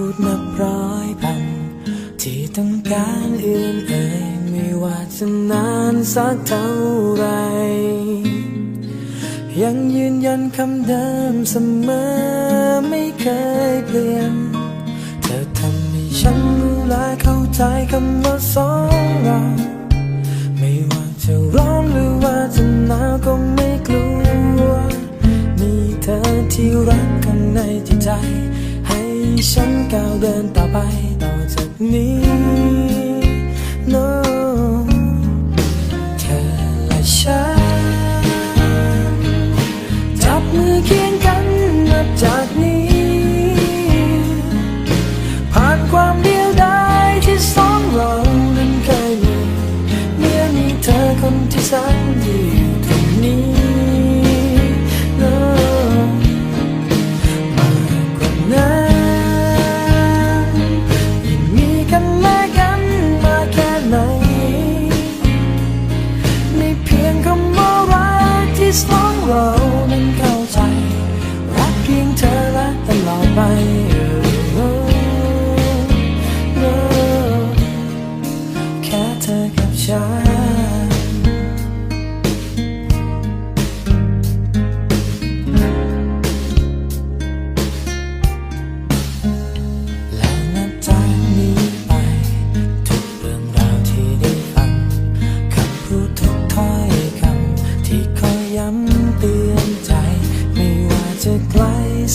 พูดนับร้อยพัน ที่ต้องการเอื่นเอ่ยไม่ว่าจะนานสักเท่าไร ยังยืนยันคำเดิมเสมอไม่เคยเปลี่ยน เธอทำให้ฉันรู้และเข้าใจคำว่าสอง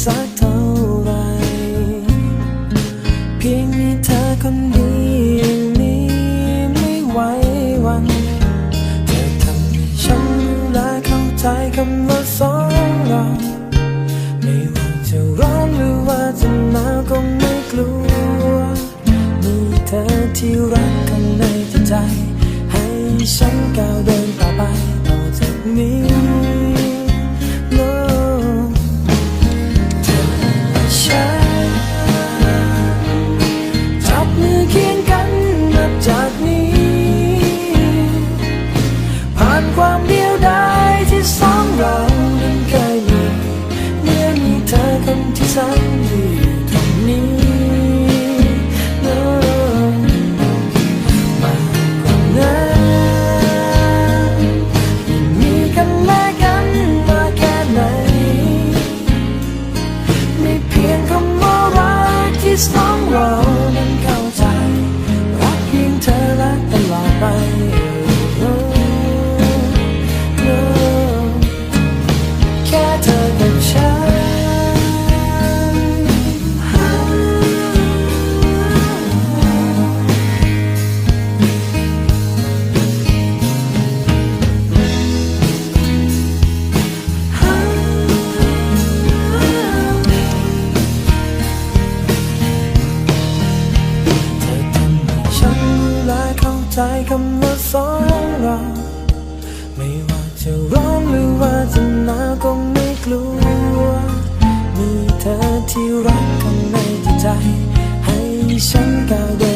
สักเท่าไร เพียงมีเธอคนเดียวนี้ไม่ไหววันเธอทำให้ฉันรู้และเข้าใจคำว่าสองเราไม่ว่าจะร้อนหรือว่าจะหนาวก็ไม่กลัว มีเธอที่รักกันในใจ ให้ฉันก้าวเดินต่อไปต่อจากนี้ ความเดียวดายที่สองเรานั้นเคยมีเมื่อมีเธอคนที่สนดีอยู่ตรงนี้เนอะ มีเธ